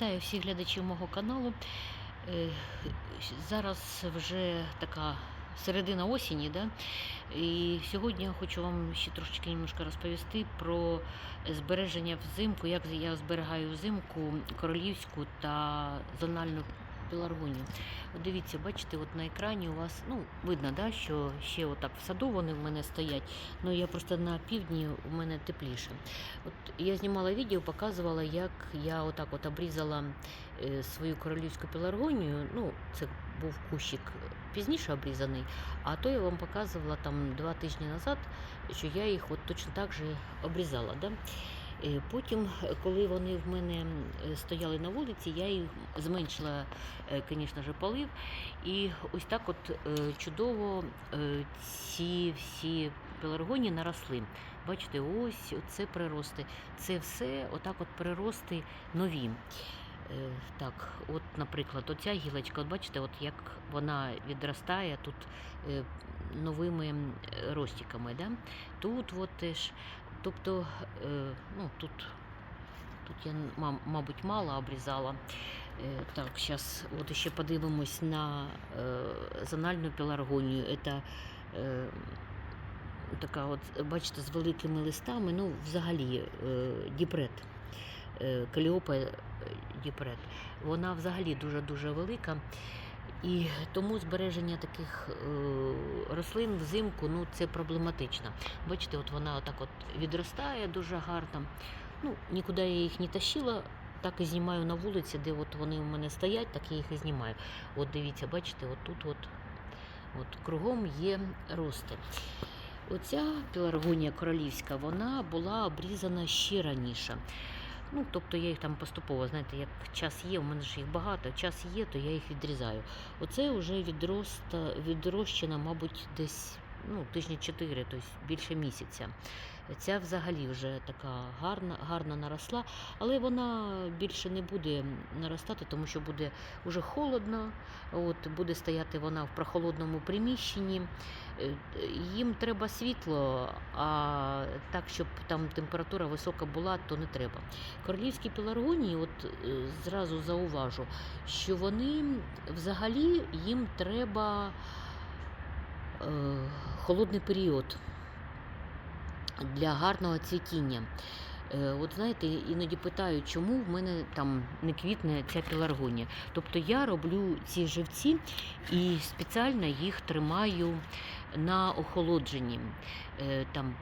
Вітаю всіх глядачів мого каналу. Е, Зараз вже така середина осені, да? і сьогодні я хочу вам ще трошечки немножко розповісти про збереження взимку, як я зберігаю взимку королівську та зональну пеларгонію. Дивіться, бачите, от на екрані у вас ну, видно, да, що ще отак в саду вони в мене стоять. Ну я просто на півдні у мене тепліше. От я знімала відео, показувала, як я отак от обрізала е, свою королівську пеларгонію. Ну, це був кущик пізніше обрізаний, а то я вам показувала там два тижні назад, що я їх от точно так же обрізала. Да? Е, Потім, е, коли вони в мене е, стояли на вулиці, я їх зменшила, звісно ж, полив. І ось так от чудово ці всі пеларгонії наросли. Бачите, ось це прирости. Це все отак от прирости нові. Так, от, наприклад, оця гілочка, от бачите, от як вона відростає тут новими ростиками. Да? Тут от теж, тобто, е, ну, тут, тут я, мабуть, мало обрізала. Е, Так, зараз от ще подивимось на е, зональну пеларгонію. Це така, от, бачите, з великими листами, ну, взагалі, діпрет. Каліопа діпрет. Вона взагалі дуже-дуже велика. І тому збереження таких е, рослин взимку ну, це проблематично. Бачите, от вона отак от відростає дуже гарно. Ну, нікуди я їх не тащила, так і знімаю на вулиці, де от вони у мене стоять, так я їх і знімаю. От дивіться, бачите, от тут от, от кругом є рости. Оця пеларгонія королівська, вона була обрізана ще раніше. Ну, тобто я їх там поступово, знаєте, як час є, у мене ж їх багато, час є, то я їх відрізаю. Оце вже відроста, відрощена, мабуть, десь ну, тижні 4, тобто більше місяця. Ця взагалі вже така гарна, гарно наросла, але вона більше не буде наростати, тому що буде вже холодно, от, буде стояти вона в прохолодному приміщенні. Е, Їм треба світло, а так, щоб там температура висока була, то не треба. Королівські пеларгонії, от е, зразу зауважу, що вони взагалі їм треба е, холодний період для гарного цвітіння. Е, От знаєте, іноді питають, чому в мене там не квітне ця пеларгонія. Тобто я роблю ці живці і спеціально їх тримаю на охолодженні. Е, Там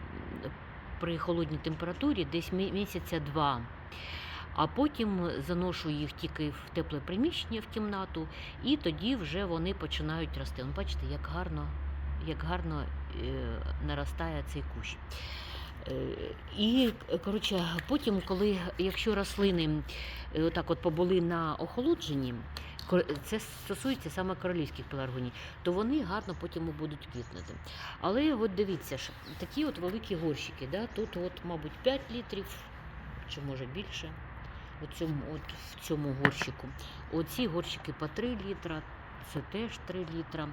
при холодній температурі десь місяця два. А потім заношу їх тільки в тепле приміщення в кімнату, і тоді вже вони починають рости. Бачите, як гарно, як гарно е, наростає цей кущ. Е, І коротше, потім, коли якщо рослини е, отак от побули на охолодженні, це стосується саме королівських пеларгоній, то вони гарно потім будуть квітнути. Але от дивіться ж, такі от великі горщики, да? тут, от, мабуть, 5 літрів, чи може більше. У цьому, от в цьому горщику. Оці горщики по 3 літра, це теж 3 літра.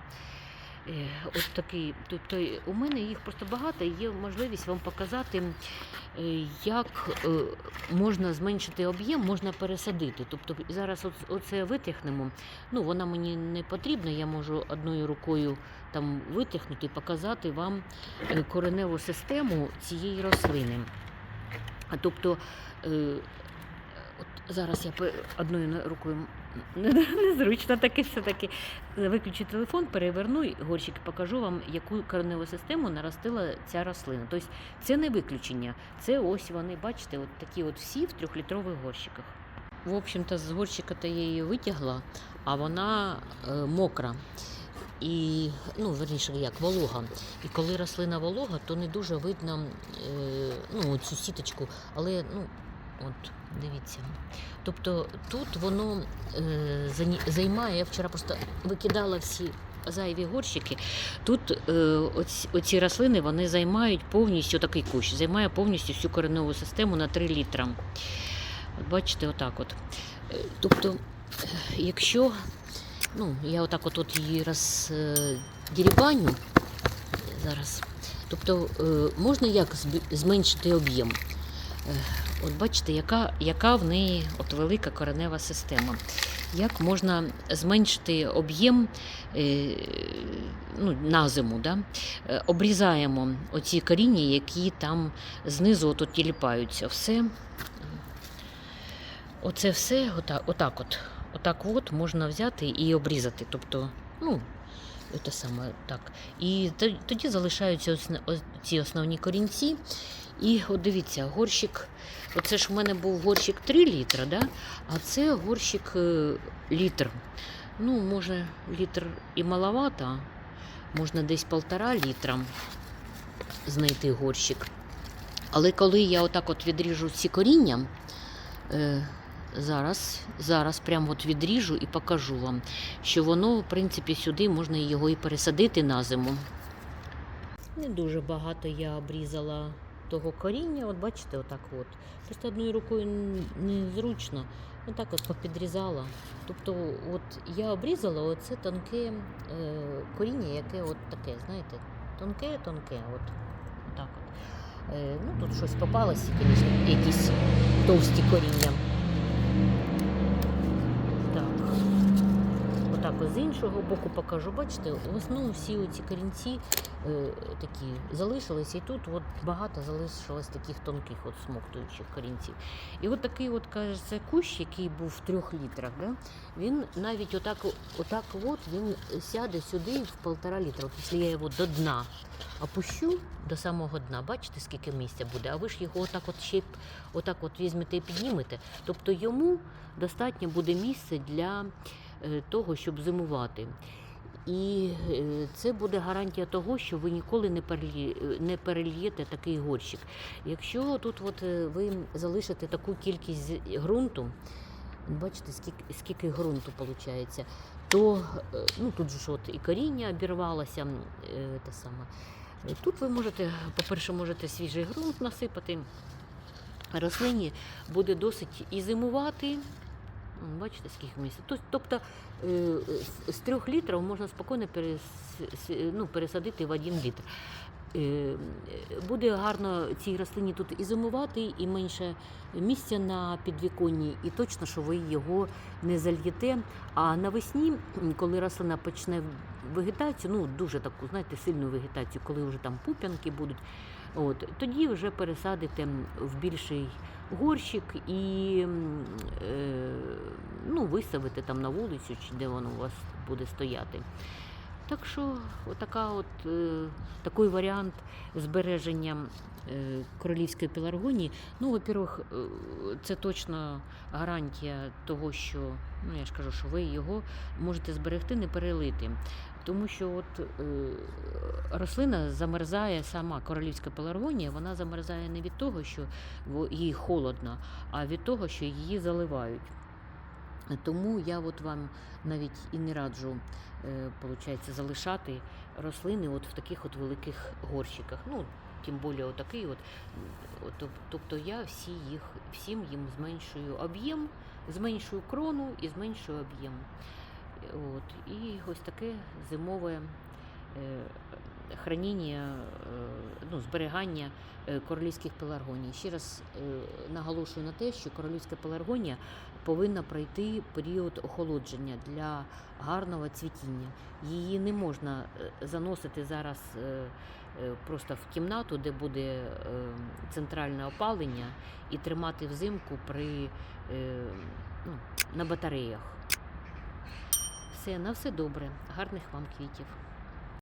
Е, От такий, тобто у мене їх просто багато, і є можливість вам показати, е, як е, можна зменшити об'єм, можна пересадити. Тобто зараз оце витряхнемо. Ну, вона мені не потрібна, я можу одною рукою там витряхнути і показати вам кореневу систему цієї рослини. Тобто, от зараз я одною рукою незручно таке все-таки. Виключу телефон, переверну горщик, покажу вам, яку кореневу систему наростила ця рослина. Тобто це не виключення. Це ось вони, бачите, от такі от всі в трьохлітрових горщиках. В общем-то, з горщика я її витягла, а вона е, мокра. І, ну, верніше, як волога. І коли рослина волога, то не дуже видно е, ну, цю сіточку. Але ну, от, дивіться. Тобто тут воно е, займає, я вчора просто викидала всі зайві горщики. Тут е, оці, оці рослини вони займають повністю такий кущ, займає повністю всю кореневу систему на 3 літра. От бачите, отак от. Е, Тобто, е, якщо ну, я отак от, от її роздірібаню зараз. Тобто е, можна як зменшити об'єм? От бачите, яка, яка в неї от велика коренева система. Як можна зменшити об'єм е, ну, на зиму. Да? Е, Обрізаємо оці коріння, які там знизу от тіліпаються. Все. Оце все отак, отак от. Отак от можна взяти і обрізати. Тобто, ну, це саме так. І тоді залишаються ці основні корінці. І от дивіться, горщик. Оце ж в мене був горщик 3 літра, да? а це горщик е, літр. Ну, може, літр і маловато, можна десь полтора літра знайти горщик. Але коли я отак от відріжу ці коріння, е, зараз, зараз прямо от відріжу і покажу вам, що воно, в принципі, сюди можна його і пересадити на зиму. Не дуже багато я обрізала того коріння, от бачите, отак от. Просто одною рукою незручно. Отак от попідрізала. Тобто, от я обрізала оце тонке е, коріння, яке от таке, знаєте, тонке, тонке. От, отак от. Е, ну, тут щось попалося, якісь товсті коріння. Так. Отак з іншого боку покажу. Бачите, в основному всі ці корінці е, такі залишились, і тут от багато залишилось таких тонких от смоктуючих корінців. І от такий, от кажеться, кущ, який був в трьох літрах, да, він навіть отак, отак от він сяде сюди в полтора літра. Якщо я його до дна опущу до самого дна, бачите, скільки місця буде, а ви ж його отак от ще отак от візьмете і піднімете. Тобто йому достатньо буде місця для того, щоб зимувати. І е, це буде гарантія того, що ви ніколи не перелі... не перельєте такий горщик. Якщо тут от е, ви залишите таку кількість ґрунту, бачите, скільки, скільки ґрунту виходить, то е, ну, тут ж от і коріння обірвалося. е, саме. Е, Тут ви можете, по-перше, можете свіжий ґрунт насипати. Рослині буде досить і зимувати. Бачите, скільки місця. Тобто е, з- трьох літрів можна спокійно ну, пересадити в один літр. Е, Буде гарно цій рослині тут і зимувати, і менше місця на підвіконні, і точно, що ви його не зальєте. А навесні, коли рослина почне вегетацію, ну дуже таку, знаєте, сильну вегетацію, коли вже там пуп'янки будуть, от, тоді вже пересадите в більший горщик і е, ну, виставите там на вулицю, чи де воно у вас буде стояти. Так що отака от, е, такий варіант збереження е, королівської пеларгонії. Ну, во-первых, е, це точно гарантія того, що ну я ж кажу, що ви його можете зберегти, не перелити. Тому що от е, рослина замерзає сама королівська пеларгонія, вона замерзає не від того, що їй холодно, а від того, що її заливають. Тому я от вам навіть і не раджу е, залишати рослини от в таких от великих горщиках. Ну, тим більше отакий от. От, Тобто я всі їх, всім їм зменшую об'єм, зменшую крону і зменшую об'єм. От. І ось таке зимове е, храніння, е, ну, зберігання е, королівських пеларгоній. Ще раз наголошую на те, що королівська пеларгонія повинна пройти період охолодження для гарного цвітіння. Її не можна заносити зараз просто в кімнату, де буде центральне опалення, і тримати взимку при, ну, на батареях. Все, на все добре. Гарних вам квітів.